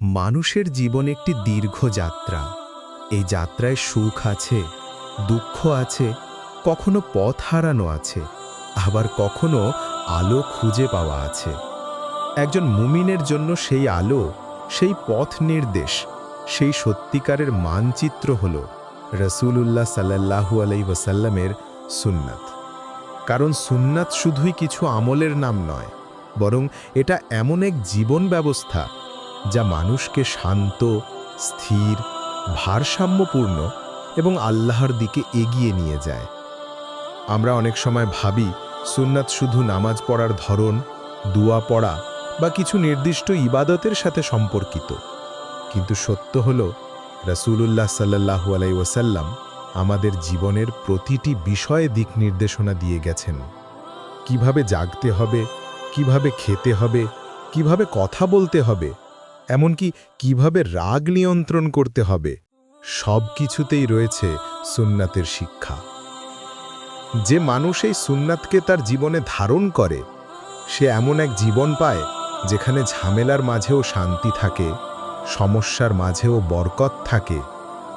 মানুষের জীবন একটি দীর্ঘ যাত্রা। এই যাত্রায় সুখ আছে, দুঃখ আছে, কখনো পথ হারানো আছে, আবার কখনো আলো খুঁজে পাওয়া আছে। একজন মুমিনের জন্য সেই আলো, সেই পথ নির্দেশ, সেই সত্যিকারের মানচিত্র হল রসুলুল্লাহ সাল্লাহু আলাই ওয়াসাল্লামের সুন্নাত। কারণ সুন্নাত শুধুই কিছু আমলের নাম নয়, বরং এটা এমন এক জীবন ব্যবস্থা যা মানুষকে শান্ত, স্থির, ভারসাম্যপূর্ণ এবং আল্লাহর দিকে এগিয়ে নিয়ে যায়। আমরা অনেক সময় ভাবি, সুন্নাত শুধু নামাজ পড়ার ধরন, দুয়া পড়া বা কিছু নির্দিষ্ট ইবাদতের সাথে সম্পর্কিত। কিন্তু সত্য হল, রসুলুল্লাহ সাল্লাহু আলাই ওসাল্লাম আমাদের জীবনের প্রতিটি বিষয়ে দিক নির্দেশনা দিয়ে গেছেন। কীভাবে জাগতে হবে, কীভাবে খেতে হবে, কীভাবে কথা বলতে হবে এমনকি কীভাবে রাগ নিয়ন্ত্রণ করতে হবে, সব কিছুতেই রয়েছে সুন্নাতের শিক্ষা। যে মানুষ এই সুন্নাতকে তার জীবনে ধারণ করে, সে এমন এক জীবন পায় যেখানে ঝামেলার মাঝেও শান্তি থাকে, সমস্যার মাঝেও বরকত থাকে,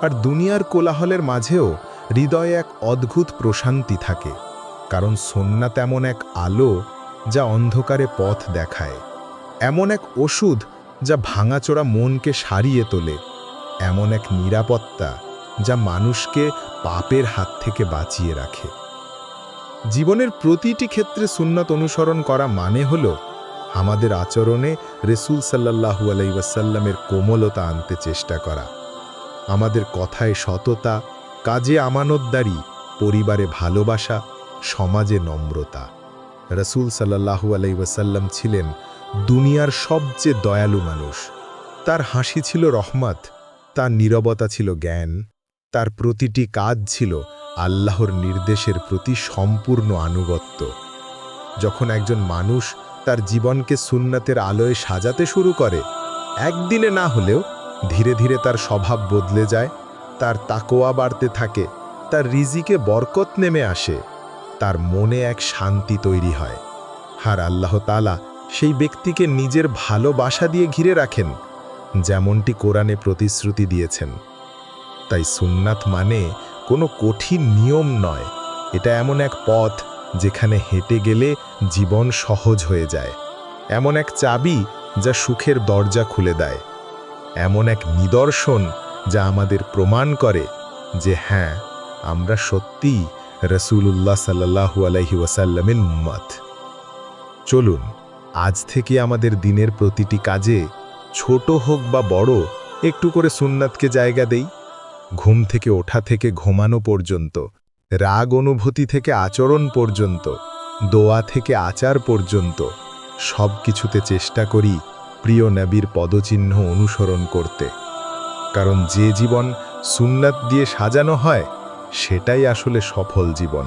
আর দুনিয়ার কোলাহলের মাঝেও হৃদয়ে এক অদ্ভুত প্রশান্তি থাকে, কারণ সোননাথ এমন এক আলো যা অন্ধকারে পথ দেখায়, এমন এক ওষুধ যা ভাঙাচোরা মনকে সারিয়ে তোলে, এমন এক নিরাপত্তা যা মানুষকে পাপের হাত থেকে বাঁচিয়ে রাখে। জীবনের প্রতিটি ক্ষেত্রে সুন্নত অনুসরণ করা মানে হল আমাদের আচরণে রেসুল সাল্লাহু আলাইসাল্লামের কোমলতা আনতে চেষ্টা করা, আমাদের কথায় সততা, কাজে আমানতদারি, পরিবারে ভালোবাসা, সমাজে নম্রতা। রসুল সাল্লাহু আলাইসাল্লাম ছিলেন দুনিয়ার সবচেয়ে দয়ালু মানুষ। তার হাসি ছিল রহমত, তার নীরবতা ছিল জ্ঞান, তার প্রতিটি কাজ ছিল আল্লাহর নির্দেশের প্রতি সম্পূর্ণ আনুগত্য। যখন একজন মানুষ তার জীবনকে সুন্নাতের আলোয় সাজাতে শুরু করে, একদিনে না হলেও ধীরে ধীরে তার স্বভাব বদলে যায়, তার তাকোয়া বাড়তে থাকে, তার রিজিকে বরকত নেমে আসে, তার মনে এক শান্তি তৈরি হয়। আর আল্লাহ তালা সেই ব্যক্তিকে নিজের ভালোবাসা দিয়ে ঘিরে রাখেন, যেমনটি কোরআনে প্রতিশ্রুতি দিয়েছেন। তাই সুন্নাত মানে কোনো কঠিন নিয়ম নয়। এটা এমন এক পথ যেখানে হেঁটে গেলে জীবন সহজ হয়ে যায়। এমন এক চাবি যা সুখের দরজা খুলে দেয়। এমন এক নিদর্শন যা আমাদের প্রমাণ করে যে হ্যাঁ আমরা সত্যিই রসুল্লাহ সাল্লাহু আলহি ওয়াসাল্লামের উম্মত। চলুন আজ থেকে আমাদের দিনের প্রতিটি কাজে, ছোট হোক বা বড়, একটু করে সুন্নাতকে জায়গা দেই। ঘুম থেকে ওঠা থেকে ঘুমানো পর্যন্ত, রাগ অনুভূতি থেকে আচরণ পর্যন্ত, দোয়া থেকে আচার পর্যন্ত, সব কিছুতে চেষ্টা করি প্রিয় নবীর পদচিহ্ন অনুসরণ করতে। কারণ যে জীবন সুন্নাত দিয়ে সাজানো হয়, সেটাই আসলে সফল জীবন।